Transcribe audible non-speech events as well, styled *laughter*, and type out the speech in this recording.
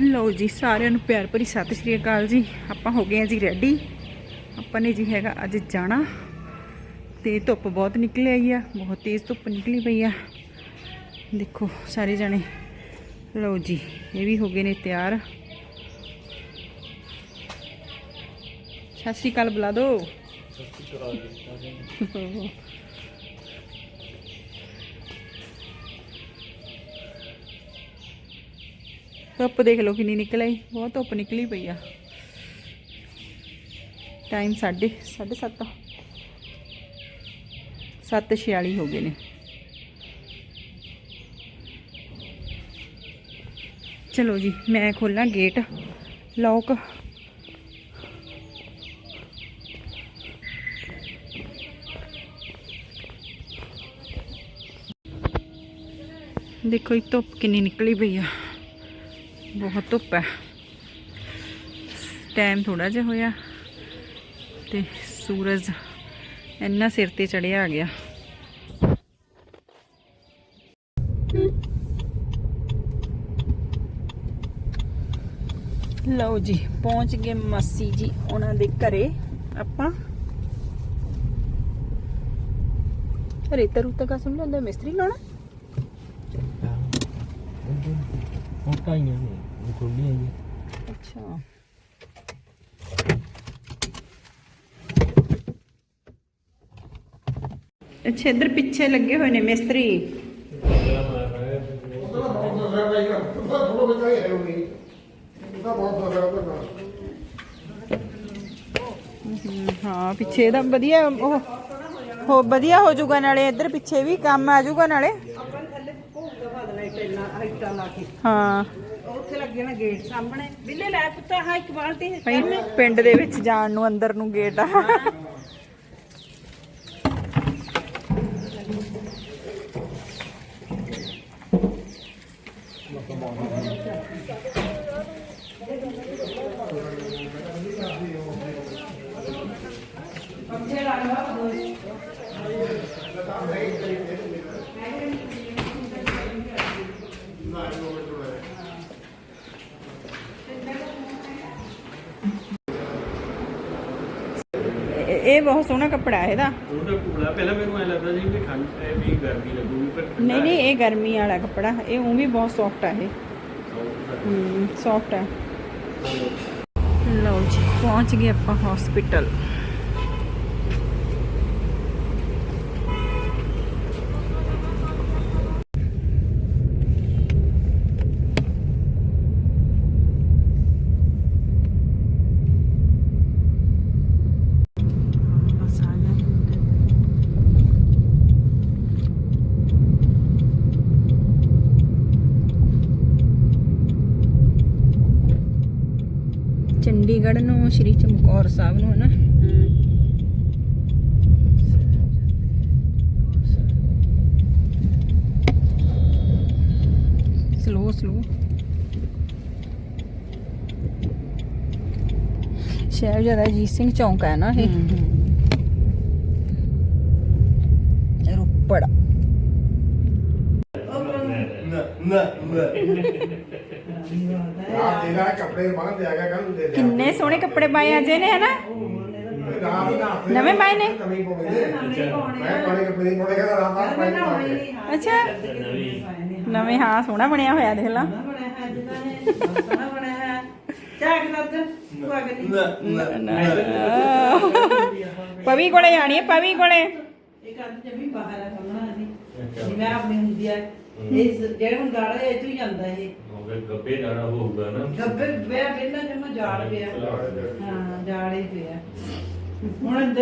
ਲਓ ਜੀ ਸਾਰਿਆਂ ਨੂੰ ਪਿਆਰ ਭਰੀ ਸਤਿ ਸ਼੍ਰੀ ਅਕਾਲ ਜੀ। ਆਪਾਂ ਹੋ ਗਏ ਆ ਜੀ ਰੈਡੀ ਆਪਾਂ ਨੇ ਜੀ ਹੈਗਾ ਅੱਜ ਜਾਣਾ ਤੇ ਧੁੱਪ ਬਹੁਤ ਨਿਕਲ ਆਈ ਆ ਬਹੁਤ ਤੇਜ਼ ਧੁੱਪ ਨਿਕਲੀ ਪਈ ਆ। ਦੇਖੋ ਸਾਰੇ ਜਣੇ। ਲਓ ਜੀ ਇਹ ਵੀ ਹੋ ਗਏ ਨੇ ਤਿਆਰ। ਸਤਿ ਸ਼੍ਰੀ ਅਕਾਲ ਬੁਲਾ ਦੋ *laughs* ਧੁੱਪ ਦੇਖ ਲਓ ਕਿੰਨੀ ਨਿਕਲ ਆਈ, ਬਹੁਤ ਧੁੱਪ ਨਿਕਲੀ ਪਈ ਆ। ਟਾਈਮ 7:30 7:30 7:46 ਹੋ ਗਏ ਨੇ। ਚਲੋ ਜੀ, ਮੈਂ ਖੋਲਾਂ ਗੇਟ ਲੌਕ ਦੇਖੋ ਇਹ ਧੁੱਪ ਕਿੰਨੀ ਨਿਕਲੀ ਪਈ ਆ। ਬਹੁਤ ਧੁੱਪ ਹੈ। ਟਾਈਮ ਥੋੜਾ ਜਿਹਾ ਹੋਇਆ ਤੇ ਸੂਰਜ ਇੰਨਾ ਸਿਰ ਤੇ ਚੜਿਆ ਆ ਗਿਆ। ਲਓ ਜੀ, ਪਹੁੰਚ ਗਏ ਮਾਸੀ ਜੀ ਉਹਨਾਂ ਦੇ ਘਰੇ। ਆਪਾਂ ਰੇਤਾ ਰੂਤਾ ਕਾ ਸੁਣ ਲੈਂਦਾ ਮਿਸਤਰੀ ਲਾਉਣਾ ਹੁਣ ਕਾਈਆਂ ਨੇ ਖੋਲੀਆਂ ਜੀ ਅੱਛਾ। ਅੱਛਾ, ਇੱਧਰ ਪਿੱਛੇ ਲੱਗੇ ਹੋਏ ਨੇ ਮਿਸਤਰੀ। ਹਾਂ ਪਿੱਛੇ ਦਾ ਵਧੀਆ, ਉਹ ਹੋ ਵਧੀਆ ਹੋ ਜਾਊਗਾ ਨਾਲੇ, ਇੱਧਰ ਪਿੱਛੇ ਵੀ ਕੰਮ ਆ ਜਾਊਗਾ ਨਾਲੇ। ਹਾਂ। ਉੱਥੇ ਲੱਗੇ ਨਾ ਗੇਟ ਸਾਹਮਣੇ। ਬਿੱਲੇ ਲੈ ਪੁੱਤਾ ਹਾਂ ਇੱਕ ਬਾਲਟੀ ਭਾਈ ਪਿੰਡ ਦੇ ਵਿੱਚ ਜਾਣ ਨੂੰ ਅੰਦਰ ਨੂੰ ਗੇਟ ਆ। ਇਹ ਬਹੁਤ ਸੋਹਣਾ ਕੱਪੜਾ ਹੈ ਇਹਦਾ। ਉਹਦਾ ਕੂੜਾ ਪਹਿਲਾਂ ਮੈਨੂੰ ਐ ਲੱਗਦਾ ਸੀ ਵੀ ਠੰਡ ਹੈ ਵੀ ਗਰਮੀ ਲੱਗੂਗੀ ਪਰ ਨਹੀਂ ਨਹੀਂ ਇਹ ਗਰਮੀ ਵਾਲਾ ਕੱਪੜਾ ਇਹ ਉਹ ਵੀ ਬਹੁਤ ਸੌਫਟ ਹੈ ਇਹ ਸੌਫਟ ਹੈ ਲਓ ਜੀ ਪਹੁੰਚ ਗਏ ਆਪਾਂ ਹਸਪੀਟਲ ਬਸ ਆ ਗਏ ਚੰਡੀਗੜ੍ਹ ਨੂੰ ਸ਼੍ਰੀ ਚਮਕੌਰ ਸਾਹਿਬ ਨੂੰ ਹੈ ਨਾ ਸਲੋ ਸਲੋ ਸ਼ਹਿਰ ਜ਼ਿਆਦਾ ਅਜੀਤ ਸਿੰਘ ਚੌਂਕ ਹੈ ਨਾ ਇਹ? ਰੋਪੜ। ਨਾ ਨਾ। ਰਾਤ ਕੱਪੜੇ ਆ ਗਿਆ ਕੱਲ ਦੇ ਕਿੰਨੇ ਸੋਹਣੇ ਕੱਪੜੇ ਪਾਏ ਅੱਜ ਇਹਨੇ ਹਨਾ? ਰਾਤ ਦਾ ਨਵੇਂ ਪਾਏ ਨੇ? ਨਵੇਂ ਪਾਉਣੇ ਮੈਂ ਪਾਣੇ ਕੱਪੜੇ ਨਹੀਂ ਪਾਉਣੇ ਕਹਿੰਦਾ ਰਾਤ ਰਾਤ ਪਾਏ ਨਹੀਂ ਪਾਉਣੇ ਅੱਛਾ। ਨਵੇਂ ਹਾਂ। ਸੋਹਣਾ ਬਣਿਆ ਹੋਇਆ ਦੇਖ ਲਾ। ਬਣਿਆ ਹੈ ਜਿਨ੍ਹਾਂ ਨੇ ਸੋਹਣਾ ਬਣਿਆ ਹੈ ਚਾਹ ਲੱਗ ਤੂੰ ਆ ਗਈ ਨਾ ਨਾ ਪਵੀ ਕੋਲੇ ਜਾਣੀ ਹੈ ਪਵੀ ਕੋਲੇ। ਇਹ ਕੰਨ ਜਮੀ ਬਾਹਰ ਆ ਕੰਗਣਾ ਨਹੀਂ ਜਿਵੇਂ ਆਪਣੀ ਹੁੰਦੀ ਹੈ ਇਹ ਜਿਹੜੇ ਹੁਣ ਗਾੜਾ ਇਹ ਤੋਂ ਹੀ ਜਾਂਦਾ ਇਹ। ਹੋਵੇ ਗੱਬੇ ਜਾਣਾ ਹੋਊਗਾ ਨਾ। ਗੱਬੇ ਬਿਆ ਬਿੱਲਾ ਜਮਾ ਜਾੜ ਪਿਆ। ਹਾਂ ਜਾੜ ਹੀ ਪਿਆ। ਹੁਣ